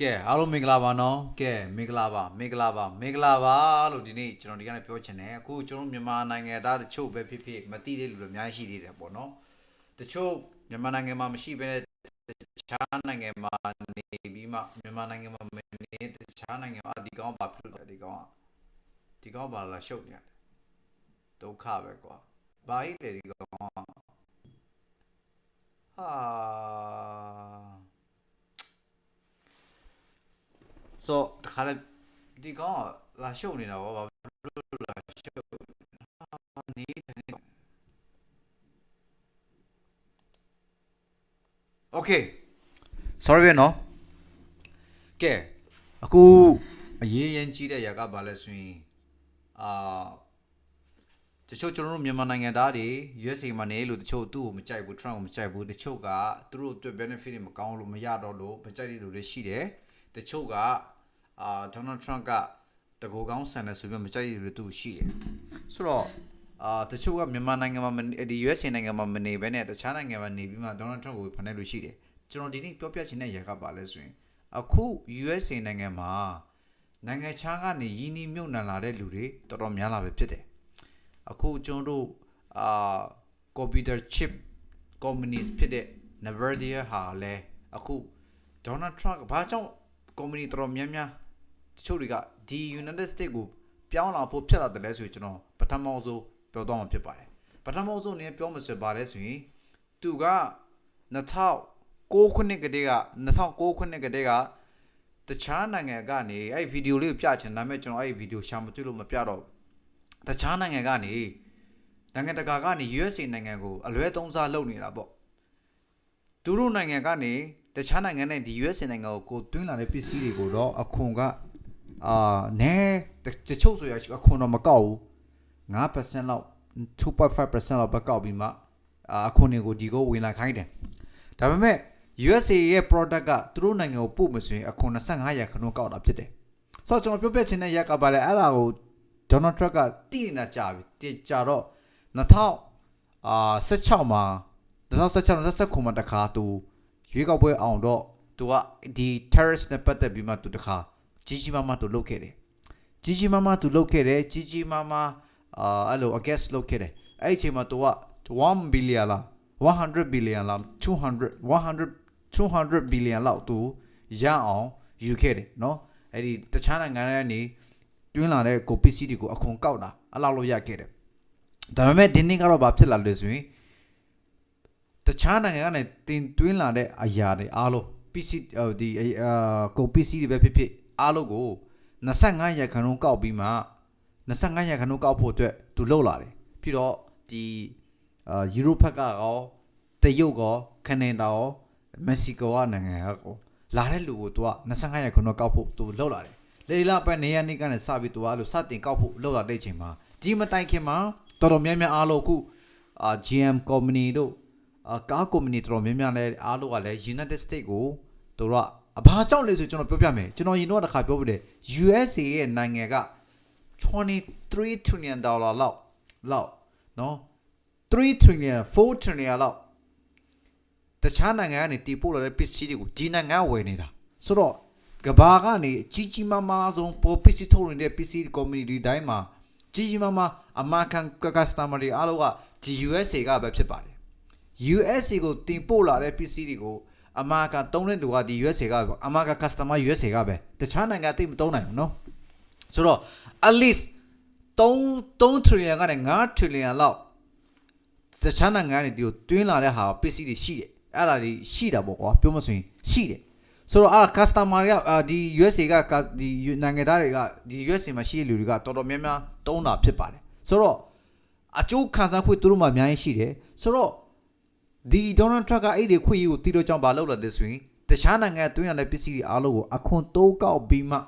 ကဲအားလုံးမင်္ဂလာပါနော်ကဲမင်္ဂလာပါမင်္ဂလာပါမင်္ဂလာပါလို့ဒီနေ့ကျွန်တော်ဒီကနေ့ပြောချင်တယ်အခုကျွန်တော်မြန်မာနိုင်ငံသားတချို့ပဲဖြစ်ဖြစ်မသိတဲ့လူတွေအများကြီးရှိသေးတယ်ပေါ့နော်တချို့မြန်မာနိုင်ငံမှာမရှိဘဲနဲ့တခြားနိုင်ငံမှာနေပြီးမှမြန်မာနိုင်ငံမှာမနေတခြားနိုင်ငံမှာဒီကောင်ဘာဖြစ်လို့လဲဒီကောင်ကဒီကောင်ဘာလာရှုပ်နေရတယ်ဒုက္ခပဲကွာဘာကြီးလဲဒီကောင်ကဟာ ဆိုတခါလေဒီကောင်ကလာရှုပ်နေတာဗောဘာလို့လာရှုပ်ဟာနေနေ Okay sorry ပဲနော်ကဲအခုအရေးရင်ကြီးတဲ့ຢာကဘာလဲဆိုရင်အာတချို့ကျွန်တော်တို့မြန်မာနိုင်ငံသားတွေ USA မှာနေလို့တချို့သူ့ကိုမကြိုက်ဘူး Trump ကိုမကြိုက်ဘူးတချို့ကသူတို့အတွက် benefit တွေမကောင်းလို့မရတော့လို့မကြိုက်တဲ့လူတွေရှိတယ်တချို့က အာ Donald Trump ကတကူကောင်းဆန်တယ်ဆိုပြီးမကြိုက်တဲ့လူတွေသူ့ကိုရှိတယ်ဆိုတော့အာတချို့ကမြန်မာနိုင်ငံမှာမနေဒီ USA နိုင်ငံမှာမနေဘဲနဲ့တခြားနိုင်ငံမှာနေပြီးမှ Donald Trump ကိုဖန်တဲ့လူရှိတယ်ကျွန်တော်ဒီနေ့ပြောပြချင်တဲ့ຢာကပါလဲဆိုရင်အခု USA နိုင်ငံမှာနိုင်ငံခြားကနေယင်းနှီးမြုပ်နှံလာတဲ့လူတွေတော်တော်များလာပဲဖြစ်တယ်အခုကျွန်တော်တို့အာ computer chip companies ဖြစ်တဲ့ Nvidia ဟာလဲအခု Donald Trump ကဘာကြောင့် company တော်တော်များများ တချို့တွေကဒီ United States ကိုပြောင်းလာဖို့ဖြစ်လာတယ်လဲဆိုရင်ကျွန်တော်ပထမဆုံးပြောတော့မှာဖြစ်ပါတယ်ပထမဆုံးအနေနဲ့ပြောမှဆိုပါလဲဆိုရင်သူက2009ခုနှစ်ကတည်းက2009ခုနှစ်ကတည်းကတခြားနိုင်ငံကနေအဲ့ဗီဒီယိုလေးကိုပြချင်ဒါပေမဲ့ကျွန်တော်အဲ့ဗီဒီယိုရှာမတွေ့လို့မပြတော့ဘူးတခြားနိုင်ငံကနေနိုင်ငံတကာကနေ USA နိုင်ငံကိုအလွဲသုံးစားလုပ်နေတာပေါ့သူတို့နိုင်ငံကနေတခြားနိုင်ငံနဲ့ဒီ USA နိုင်ငံကိုကိုတွင်းလာတဲ့ပစ္စည်းတွေကိုတော့အခွန်က အာနဲတချို့ဆိုရအခွန်တော့မကောက်ဘူး9%လောက်2.5%လောက်ပဲကောက်ပြီးမှအာအခွန်တွေကိုဒီကိုဝင်လာခိုင်းတယ်ဒါပေမဲ့ USA ရဲ့ product ကသူတို့နိုင်ငံကိုပို့မဆိုရင်အခွန်25ရာခိုင်နှုန်းကောက်တာဖြစ်တယ်ဆိုတော့ကျွန်တော်ပြောပြချင်တဲ့ရက်ကပါလဲအဲ့ဒါကို Donald Trump ကတည်နေတာကြာပြီတည်ကြာတော့2000အာ16မှာ2016 2019မှာတခါသူရွေးကောက်ပွဲအောင်တော့သူကဒီ terrorist နဲ့ပတ်သက်ပြီးမှသူတခါ ကြီးကြီးမားမားသူလုပ်ခဲ့တယ်ကြီးကြီးမားမားသူလုပ်ခဲ့တယ်ကြီးကြီးမားမားအာအဲ့လို against လုပ်ခဲ့တယ်အဲ့ဒီအချိန်မှာသူက1 billion လား100 billion လား200 100 200 billion လောက်သူရအောင်ယူခဲ့တယ်เนาะအဲ့ဒီတခြားနိုင်ငံတွေကနေ တွင်းလာတဲ့ကိုပစ္စည်းတွေကိုအခွန်ကောက်တာအလောက်လို့ရခဲ့တယ်ဒါပေမဲ့ဒီနေ့ကတော့ဘာဖြစ်လာလဲဆိုရင်တခြားနိုင်ငံကနေတင်တွင်းလာတဲ့အရာတွေအားလုံးပစ္စည်းဟိုဒီအာကိုပစ္စည်းတွေပဲဖြစ်ဖြစ် အားလုံးကို25ရာခိုင်နှုန်းကောက်ပြီးမှ25ရာခိုင်နှုန်းကောက်ဖို့အတွက်သူလှုပ်လာတယ်ပြီးတော့ဒီအာယူရိုပကရောတရုတ်ရောကနေဒါရောမက္ဆီကိုကနိုင်ငံရောလာတဲ့လူကိုသူက25ရာခိုင်နှုန်းကောက်ဖို့သူလှုပ်လာတယ်လေလာပတ်နေရနေကနေစပြီးတော့အဲ့လိုစတင်ကောက်ဖို့လောက်လာတဲ့ချိန်မှာဒီမတိုင်ခင်မှာတော်တော်များများအားလုံးအခုအာ GM company တို့အာကား company တော်တော်များများလည်းအားလုံးကလည်း United States ကိုတို့က အဘာကြောင့်လဲဆိုကျွန်တော်ပြောပြမယ်ကျွန်တော်ရင်တော့တစ်ခါပြောပြတယ် USA ရဲ့နိုင်ငံက23 trillion dollar လောက်လောက်နော်3 trillion 4 trillion လောက်တခြားနိုင်ငံကနေတီးပို့လာတဲ့ပစ္စည်းတွေကိုဒီနိုင်ငံကဝယ်နေတာဆိုတော့ကဘာကနေကြီးကြီးမားမားဆုံးပေါ်ပစ္စည်းထုတ်နေတဲ့ပစ္စည်း community တိုင်းမှာကြီးကြီးမားမားအမကန် customer တွေအားလုံးကဒီ USA ကပဲဖြစ်ပါတယ် USA ကိုတင်ပို့လာတဲ့ပစ္စည်းတွေကို အမကတုံးတဲ့လူကဒီ USA ကပဲအမက customer USA ကပဲတခြားနိုင်ငံတိတ်မတုံးနိုင်ဘူးနော်ဆိုတော့ at least 3 3 trillion ကနေ5 trillion လောက်တခြားနိုင်ငံကနေဒီကိုတွင်းလာတဲ့ဟာပစ္စည်းတွေရှိတယ်အဲ့ဒါတွေရှိတာပေါ့ကွာပြောမဆိုရင်ရှိတယ်ဆိုတော့အဲ့ဒါ customer တွေကဒီ USA ကဒီနိုင်ငံသားတွေကဒီ USA မှာရှိတဲ့လူတွေကတော်တော်များများတုံးတာဖြစ်ပါတယ်ဆိုတော့အကျိုးခံစားခွင့်သူတို့မှအများကြီးရှိတယ်ဆိုတော့ ဒီ Donald Trump ကအဲ့ဒီခွင့်ရေးကိုတီးတော့ကြောင်းဘာလုပ်လာလဲဆိုရင်တခြားနိုင်ငံတွင်းရတဲ့ပစ္စည်းတွေအားလုံးကိုအခွန်တိုးကောက်ပြီးမှ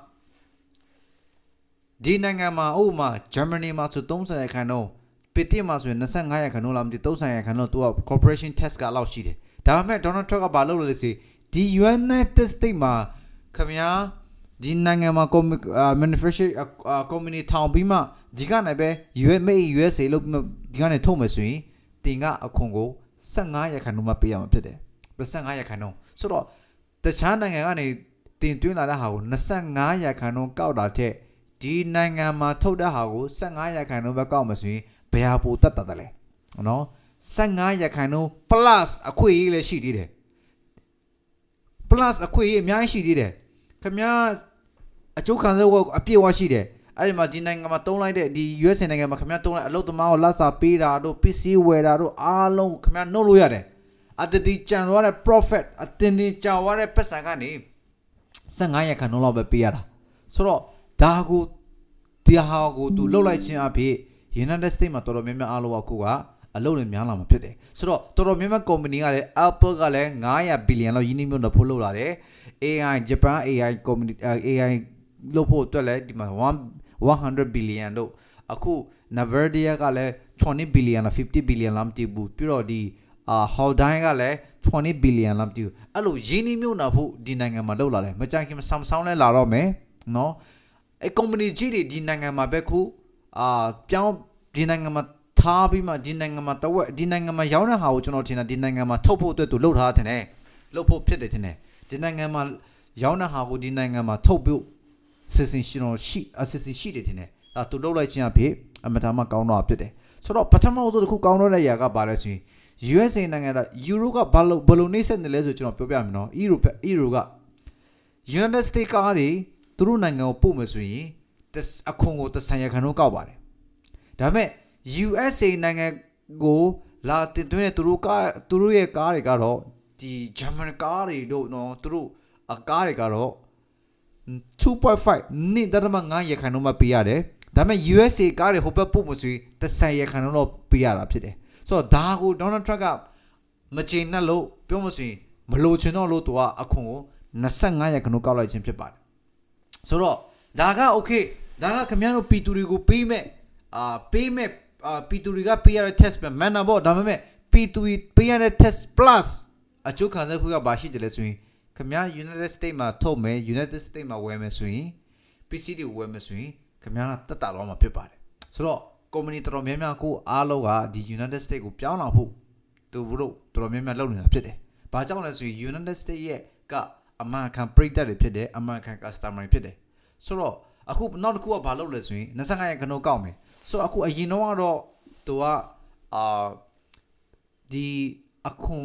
ဒီနိုင်ငံမှာဥပမာ Germany မှာဆို30ရာခိုင်နှုန်းပတိမှာဆိုရင်25ရာခိုင်နှုန်းလောက်မသိ30ရာခိုင်နှုန်းသူက corporation tax ကလောက်ရှိတယ်ဒါပေမဲ့ Donald Trump ကဘာလုပ်လဲလဲဆိုရင်ဒီ United States မှာခင်ဗျာဒီနိုင်ငံမှာ com- အာ manufacture အာ company ထောင်ပြီးမှဒီကနေပဲ US made in USA လို့ပြီးမှဒီကနေထုတ်မယ်ဆိုရင်တင်ကအခွန်ကို 15ရာခိုင်နှုန်းမှပေးရမှာဖြစ်တယ်။15ရာခိုင်နှုန်းဆိုတော့တခြားနိုင်ငံကနေတင်သွင်းလာတဲ့ဟာကို25ရာခိုင်နှုန်းကောက်တာတဲ့ဒီနိုင်ငံမှာထုတ်တဲ့ဟာကို15ရာခိုင်နှုန်းပဲကောက်မှဆိုရင်ဘယ်ဟာပိုတက်တာတလဲနော်15ရာခိုင်နှုန်း plus အခွင့်အရေးလည်းရှိသေးတယ် plus အခွင့်အရေးအများကြီးရှိသေးတယ်ခင်ဗျားအကျိုးခံစားခွင့်အပြည့်အဝရှိတယ် အဲ့ဒီမှာဒီနိုင်ငံမှာတုံးလိုက်တဲ့ဒီ US နိုင်ငံမှာခင်ဗျားတုံးလိုက်အလုပ်သမားကိုလက်စာပေးတာတို့ပစ္စည်းဝယ်တာတို့အားလုံးခင်ဗျားနှုတ်လို့ရတယ်အတတိကြံသွားတဲ့ profit အတင်းတင်းကြာသွားတဲ့ပတ်စံကနေ15ရက်ခန့်နှုန်းလောက်ပဲပေးရတာဆိုတော့ဒါကိုဒီဟာကိုသူလှုပ်လိုက်ခြင်းအဖြစ် United States မှာတော်တော်များများအားလုံးအခုကအလုပ်တွေများလာမှာဖြစ်တယ်ဆိုတော့တော်တော်များများ company ကလည်း Apple ကလည်း900 billion လောက်ယင်းနှိမ့်မြုပ်တော့ဖို့လုပ်လာတယ် AI Japan AI company အဲ AI လုပ်ဖို့အတွက်လည်းဒီမှာ1 100 billion တို့အခု Nvidia ကလည်း20 billion လား50 billion လားမသိဘူးပြီးတော့ဒီအာ Haldane ကလည်း20 billion လားမသိဘူးအဲ့လိုယင်းနှိမ့်မြုပ်နာဖို့ဒီနိုင်ငံမှာလုပ်လာတယ်မကြိုင်ခင် Samsung လည်းလာတော့မယ်နော်အဲ company ကြီးတွေဒီနိုင်ငံမှာပဲခုအာပြောင်းဒီနိုင်ငံမှာထားပြီးမှဒီနိုင်ငံမှာတဝက်ဒီနိုင်ငံမှာရောင်းတဲ့ဟာကိုကျွန်တော်ထင်တာဒီနိုင်ငံမှာထုတ်ဖို့အတွက်သူလုပ်ထားတယ်တဲ့လုပ်ဖို့ဖြစ်တယ်ထင်တယ်ဒီနိုင်ငံမှာရောင်းတဲ့ဟာကိုဒီနိုင်ငံမှာထုတ်ဖို့ စစ်စင်ရှင်တော်ရှိအစစ်စင်ရှိတယ်ထင်တယ်ဒါသူလုပ်လိုက်ခြင်းအဖြစ်အမတမကောင်းတော့ဖြစ်တယ်ဆိုတော့ပထမဆုံးတစ်ခုကောင်းတော့တဲ့ຢာကဘာလဲဆိုရင် USA နိုင်ငံကယူရိုကဘာလို့ဘယ်လိုနှိမ့်ဆက်နေလဲဆိုကျွန်တော်ပြောပြမယ်နော်အီရိုအီရိုက United States ကားတွေသူတို့နိုင်ငံကိုပို့မယ်ဆိုရင်တစ်အခွန်ကိုတစ်ဆိုင်ရခန့်တော့ကောက်ပါတယ်ဒါပေမဲ့ USA နိုင်ငံကိုလာတင်သွင်းတဲ့သူတို့ကားသူတို့ရဲ့ကားတွေကတော့ဒီ German ကားတွေတို့နော်သူတို့အကားတွေကတော့ 2.5နိဒရမ9ရခိုင်နှုန်းမှပေးရတယ်ဒါပေမဲ့ USA ကားတွေဟိုဘက်ပို့မှဆိုရင်တစ်ဆိုင်ရခိုင်နှုန်းတော့ပေးရတာဖြစ်တယ်ဆိုတော့ဒါကို Donald Trump ကမချေနှက်လို့ပြောမှဆိုရင်မလိုချင်တော့လို့သူကအခွန်ကို25ရခိုင်နှုန်းကောက်လိုက်ခြင်းဖြစ်ပါတယ်ဆိုတော့ဒါက okay ဒါကခင်ဗျားတို့ပီတူတွေကိုပေးမဲ့အာပေးမဲ့အာပီတူတွေကပေးရတဲ့ test ပဲမှန်တာပေါ့ဒါပေမဲ့ပီတူပေးရတဲ့ test plus အကျိုးခံစားခွင့်ကဘာရှိတယ်လဲဆိုရင် ခင်ဗျား United States မှာထုတ်မယ် United States မှာဝယ်မယ်ဆိုရင် PC တွေဝယ်မယ်ဆိုရင်ခင်ဗျားကတက်တာတော့မှာဖြစ်ပါတယ်ဆိုတော့ company တော်တော်များများကိုအားလုံးကဒီ United States ကိုပြောင်းလာဖို့သူတို့တော်တော်များများလုပ်နေတာဖြစ်တယ်ဘာကြောင့်လဲဆိုရင် United States ရဲ့ကအမှန်ခံပရိသတ်တွေဖြစ်တယ်အမှန်ခံ customer တွေဖြစ်တယ်ဆိုတော့အခုနောက်တစ်ခုကဘာလုပ်လဲဆိုရင်25ရက်ခဏကောက်မယ်ဆိုတော့အခုအရင်တော့ကတော့သူကအာဒီအခု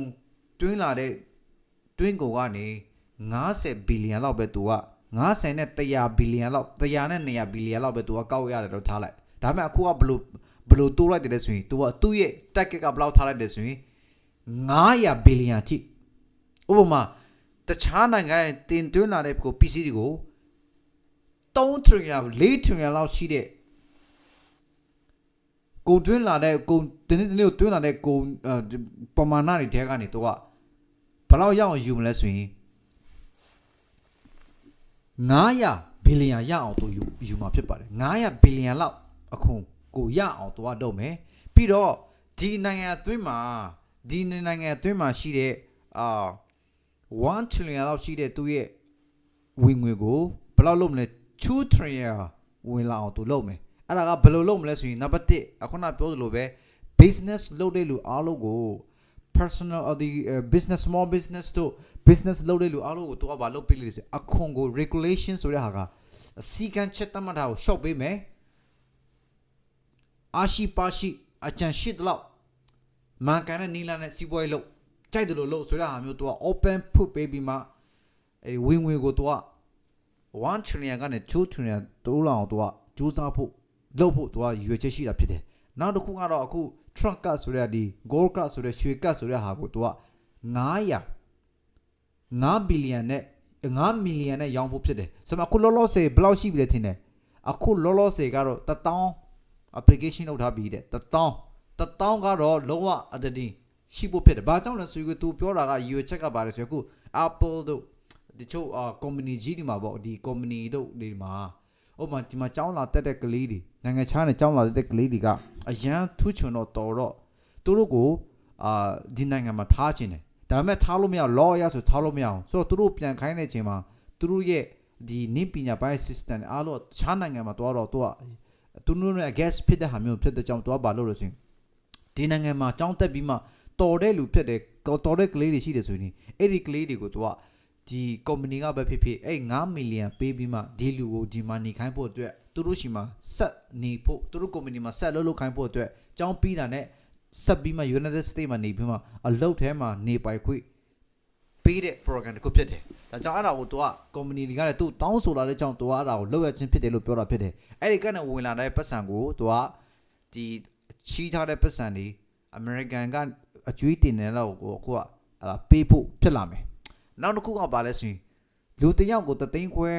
တွင်းလာတဲ့တွင်းကိုကနေ 90ဘီလီယံလောက်ပဲသူက90နဲ့100ဘီလီယံလောက်100နဲ့200ဘီလီယံလောက်ပဲသူကကောက်ရတယ်တော့ထားလိုက်ဒါပေမဲ့အခုကဘလို့ဘလို့တိုးလိုက်တယ်ဆိုရင်သူကသူ့ရဲ့ target ကဘယ်လောက်ထားလိုက်တယ်ဆိုရင်900ဘီလီယံအထိဥပမာတခြားနိုင်ငံတွေတင်သွင်းလာတဲ့ကို PC တွေကို3 trillion 4 trillion လောက်ရှိတဲ့ကုန်တွင်းလာတဲ့ကုန်ဒီနေ့ဒီနေ့ကိုတွင်းလာတဲ့ကုန်အာပမာဏတွေတဲကနေတော့ဘယ်လောက်ရအောင်ယူမလဲဆိုရင် 900ဘီလီယံရအောင်သူယူယူမှာဖြစ်ပါတယ်900ဘီလီယံလောက်အခုကိုရအောင်သူကတော့မယ်ပြီးတော့ဒီနိုင်ငံအတွင်းမှာဒီနိုင်ငံအတွင်းမှာရှိတဲ့အာ1 trillion လောက်ရှိတဲ့သူ့ရဲ့ဝင်ငွေကိုဘယ်လောက်လုပ်မလဲ2 trillion ဝင်လာအောင်သူလုပ်မယ်အဲ့ဒါကဘယ်လိုလုပ်မလဲဆိုရင်နံပါတ်1အခုနပြောသလိုပဲ business လုပ်တဲ့လူအားလုံးကို personal အဒီ business small business တို့ business လုပ်တဲ့လူအားလုံးကိုသူကဘာလုပ်ပေးလဲဆိုအခွန်ကို regulation ဆိုတဲ့ဟာကစီကံချက်တတ်မှတ်တာကို short ပေးမယ်အာရှိပါရှိအချန်ရှိတလောက်မန်ကန်တဲ့နီလာနဲ့စီးပွားရေးလုပ်ကြိုက်တယ်လို့လို့ဆိုတဲ့ဟာမျိုးသူက open ဖွင့်ပေးပြီးမှအဲဝင်ဝင်ကိုသူက1 trillion ကနေ2 trillion တိုးလောက်အောင်သူကစူးစမ်းဖို့လုပ်ဖို့သူကရွေချက်ရှိတာဖြစ်တယ်နောက်တစ်ခုကတော့အခု trunk cut ဆိုတဲ့ဒီ gold cut ဆိုတဲ့ရွှေ cut ဆိုတဲ့ဟာကိုသူက900 9ဘီလီယံနဲ့9မီလီယံနဲ့ရောင်းဖို့ဖြစ်တယ်ဆိုတော့အခုလောလောဆယ်ဘယ်လောက်ရှိပြီလဲထင်တယ်အခုလောလောဆယ်ကတော့1000 application လုပ်ထားပြီးတဲ့1000 1000ကတော့လုံးဝအတတိရှိဖို့ဖြစ်တယ်ဘာကြောင့်လဲဆိုရင် तू ပြောတာကရွေချက်ကပါလဲဆိုရင်အခု Apple တို့ဒီချို့အာ company ကြီးတွေမှာပေါ့ဒီ company တို့ဒီမှာ ဥပမာဒီမှာကျောင်းလာတက်တဲ့ကလေးတွေနိုင်ငံခြားနဲ့ကျောင်းလာတက်တဲ့ကလေးတွေကအရန်ထူးချွန်တော့တော်တော့သူတို့ကိုအာဒီနိုင်ငံမှာထားခြင်းတယ်ဒါပေမဲ့ထားလို့မရ law ရဆိုထားလို့မရအောင်ဆိုတော့သူတို့ပြန်ခိုင်းတဲ့အချိန်မှာသူတို့ရဲ့ဒီနည်းပညာပိုင်း system အားလုံးခြားနိုင်ငံမှာတော့တော့သူကသူတို့နဲ့ gas ဖြစ်တဲ့ဟာမျိုးဖြစ်တဲ့ကြောင့်သူကဘာလုပ်လို့ဆိုရင်ဒီနိုင်ငံမှာကျောင်းတက်ပြီးမှတော်တဲ့လူဖြစ်တယ်တော်တဲ့ကလေးတွေရှိတယ်ဆိုရင်အဲ့ဒီကလေးတွေကိုသူက ဒီ company ကပဲဖြစ်ဖြစ်အဲ့9 million ပေးပြီးမှဒီလူကိုဒီမှာနေခိုင်းဖို့အတွက်သူတို့ရှိမှာဆက်နေဖို့သူတို့ company မှာဆက်လုပ်လုပ်ခိုင်းဖို့အတွက်ကြောင်းပြီးတာနဲ့ဆက်ပြီးမှ United States မှာနေပြီးမှအလုပ်ထဲမှာနေပိုင်ခွင့်ပေးတဲ့ program တစ်ခုဖြစ်တယ်။ဒါကြောင့်အဲ့ဒါကိုသူက company တွေကလည်းသူတောင်းဆိုလာတဲ့ကြောင့်သူကအဲ့ဒါကိုလုပ်ရချင်းဖြစ်တယ်လို့ပြောတာဖြစ်တယ်။အဲ့ဒီကနေဝင်လာတဲ့ပတ်စံကိုသူကဒီချီးထားတဲ့ပတ်စံတွေ American ကအကျွေးတင်နေတော့ကိုအခုကအဲ့ဒါပေးဖို့ဖြစ်လာမယ်။ နောက်တစ်ခုကဘာလဲဆိုရင်လူတစ်ယောက်ကိုတသိန်းခွဲ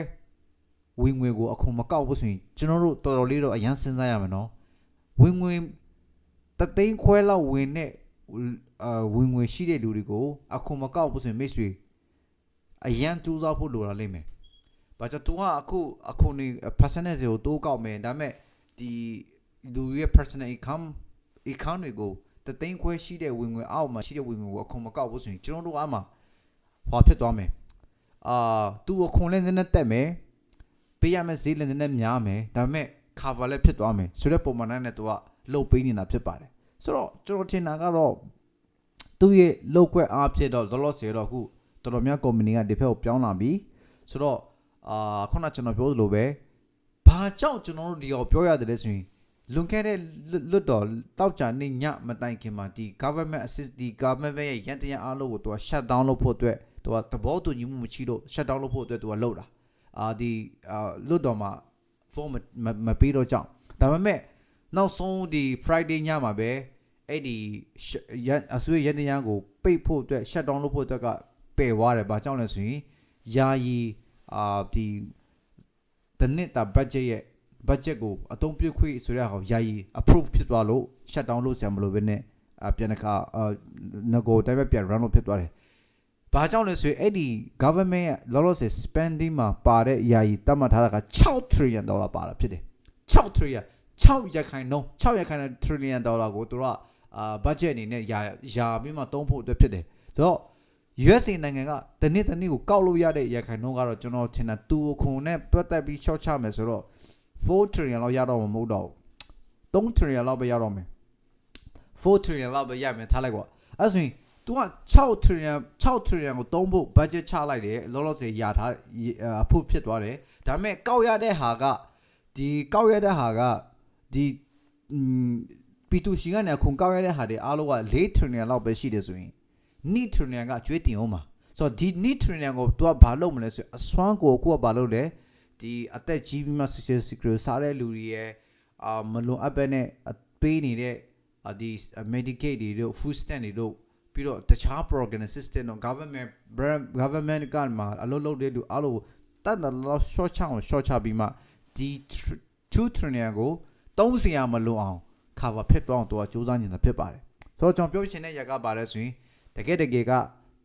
ဝင်ငွေကိုအခုမကောက်ဘူးဆိုရင်ကျွန်တော်တို့တော်တော်လေးတော့အရန်စဉ်းစားရမယ်နော်။ဝင်ငွေတသိန်းခွဲလောက်ဝင်တဲ့အာဝင်ငွေရှိတဲ့လူတွေကိုအခုမကောက်ဘူးဆိုရင်မိတ်ဆွေအရန်ကြိုးစားဖို့လိုလာလိမ့်မယ်။ဘာကြောင့် तू ကအခုအခုနေ percentage ကိုတိုးကောက်မယ်ဒါပေမဲ့ဒီလူရဲ့ personal income account တွေကိုတသိန်းခွဲရှိတဲ့ဝင်ငွေအောက်မှာရှိတဲ့ဝင်ငွေကိုအခုမကောက်ဘူးဆိုရင်ကျွန်တော်တို့အမှ ဟောဖြစ်သွားမယ်။အာ तू အခုလည်းနည်းနည်းတက်မယ်။ပေးရမယ့်ဈေးလည်းနည်းနည်းများမယ်ဒါပေမဲ့ cover လည်းဖြစ်သွားမယ်ဆိုတဲ့ပုံမှန်နဲ့ तू ကလုတ်ပေးနေတာဖြစ်ပါတယ်။ဆိုတော့ကျွန်တော်ထင်တာကတော့သူ့ရဲ့လောက်ွက်အားဖြစ်တော့လောလောဆယ်တော့အခုတော်တော်များ company ကဒီဘက်ကိုပြောင်းလာပြီဆိုတော့အာခုနကျွန်တော်ပြောသလိုပဲဘာကြောင့်ကျွန်တော်တို့ဒီအောင်ပြောရတယ်လဲဆိုရင်လွန်ခဲ့တဲ့လွတ်တော်တောက်ကြနေညမတိုင်ခင်မှာဒီ government assist ဒီ government ရဲ့ရန်တရားအားလုံးကိုသူက shut down လုပ်ဖို့အတွက် သူကသဘောတူညီမှုမရှိလို့ shut down လုပ်ဖို့အတွက်သူကလုပ်တာအာဒီအာလွတ်တော်မှာ form မမပေးတော့ကြောင်းဒါပေမဲ့နောက်ဆုံးဒီ Friday ညမှာပဲအဲ့ဒီရန်အဆွေရန်တရားကိုပိတ်ဖို့အတွက် shut down လုပ်ဖို့အတွက်ကပယ်သွားတယ်ဘာကြောင့်လဲဆိုရင်ယာယီအာဒီတနစ်တာ budget ရဲ့ budget ကိုအသုံးပြုခွင့်ဆိုရအောင်ယာယီ approve ဖြစ်သွားလို့ shut down လုပ်ဆရာမလို့ပဲနဲ့အပြန်တစ်ခါအာငကိုတိုင်းပဲပြန် run လုပ်ဖြစ်သွားတယ်။ ဘာကြောင့်လဲဆိုရင်အဲ့ဒီ government ရဲ့လောလောဆယ် spending မှာပါတဲ့ယာယီတတ်မှတ်ထားတာက6 trillion dollar ပါတာဖြစ်တယ်။6 trillion 6ရခိုင်နှုန်း6ရခိုင်နှုန်း trillion dollar ကိုသူတို့ကအာ budget အနေနဲ့ယာယာပြီးမှသုံးဖို့အတွက်ဖြစ်တယ်။ဆိုတော့ USA နိုင်ငံကတနည်းတနည်းကိုကောက်လို့ရတဲ့ရခိုင်နှုန်းကတော့ကျွန်တော်ထင်တာသူခုံနဲ့ပတ်သက်ပြီး short ချမယ်ဆိုတော့4 trillion လောက်ရတော့မှာမဟုတ်တော့ဘူး3 trillion လောက်ပဲရတော့မယ်4 trillion လောက်ပဲရမယ်ထားလိုက်ကွာအဲ့ဆိုရင် तू က6 trillion 6 trillion ကိုသုံးဖို့ budget ချလိုက်တယ်လောလောဆယ်ရထားအဖို့ဖြစ်သွားတယ်ဒါပေမဲ့ကောက်ရတဲ့ဟာကဒီကောက်ရတဲ့ဟာကဒီอืมပီတူရှိကနေအခုကောက်ရတဲ့ဟာတွေအားလုံးက4 trillion လောက်ပဲရှိတယ်ဆိုရင် need trillion ကကျွေးတင်အောင်ပါဆိုတော့ဒီ need trillion ကို तू ကဘာလုပ်မလဲဆိုရင်အစွမ်းကိုအခုကဘာလုပ်လဲဒီအသက်ကြီးပြီးမှ social security စားတဲ့လူတွေရဲ့အာမလွန်အပ်ပဲနဲ့ပေးနေတဲ့အာဒီ Medicaid တွေတို့ food stamp တွေတို့ ပြီးတော့တခြား program system တို့ government brand government ကမှအလုပ်လုပ်တဲ့လူအားလုံးတတ်တယ်လို့ short ချအောင် short ချပြီးမှဒီ2 trillion ကို30ရမလွန်အောင် cover ဖြစ်သွားအောင်သူကစူးစမ်းနေတာဖြစ်ပါတယ်ဆိုတော့ကျွန်တော်ပြောချင်တဲ့ຢာကပါလဲဆိုရင်တကယ်တကယ်က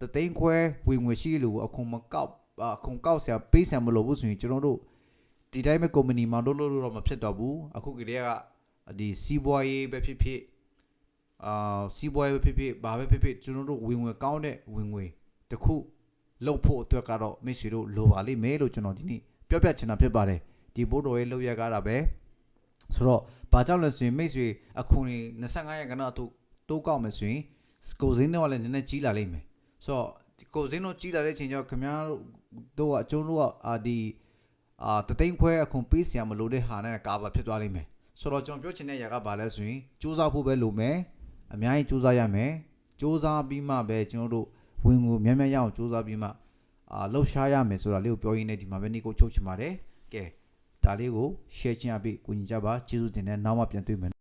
တသိန်းခွဲဝင်ငွေရှိလို့အခုမကောက်အခုကောက်ဆရာပေးဆရာမလို့ဘူးဆိုရင်ကျွန်တော်တို့ဒီတိုင်းပဲ company မှာလုပ်လို့တော့မဖြစ်တော့ဘူးအခုကလေးကဒီစီးပွားရေးပဲဖြစ်ဖြစ် အာစီးပွားရေးပဲဖြစ်ဖြစ်ဘာပဲဖြစ်ဖြစ်ကျွန်တော်တို့ဝင်ငွေကောင်းတဲ့ဝင်ငွေတခုလုပ်ဖို့အတွက်ကတော့မိတ်ဆွေတို့လိုပါလိမ့်မယ်လို့ကျွန်တော်ဒီနေ့ပြောပြချင်တာဖြစ်ပါတယ်ဒီဘိုးတော်ရဲ့လောက်ရကားတာပဲဆိုတော့ဘာကြောင့်လဲဆိုရင်မိတ်ဆွေအခုနေ25ရက်ကတော့တိုးတိုးကောက်မယ်ဆိုရင်ကိုစင်းတော့လည်းနည်းနည်းကြီးလာလိမ့်မယ်ဆိုတော့ကိုစင်းတော့ကြီးလာတဲ့ချိန်ကျတော့ခင်ဗျားတို့ကအကျုံးတို့ကအာဒီအာတသိန်းခွဲအခုပေးစရာမလိုတဲ့ဟာနဲ့ကာဗာဖြစ်သွားလိမ့်မယ်ဆိုတော့ကျွန်တော်ပြောချင်တဲ့ຢာကဘာလဲဆိုရင်စူးစမ်းဖို့ပဲလိုမယ် အများကြီးစူးစမ်းရမယ်စူးစမ်းပြီးမှပဲကျွန်တော်တို့ဝင်ငွေများများရအောင်စူးစမ်းပြီးမှအာလှုပ်ရှားရမယ်ဆိုတာလေးကိုပြောရင်းနဲ့ဒီမှာပဲနေကိုချုပ်ချင်ပါတယ်ကဲဒါလေးကို share ချင်အပ်ပြီးကိုညီကြပါကျေးဇူးတင်တဲ့နောက်မှပြန်တွေ့မယ်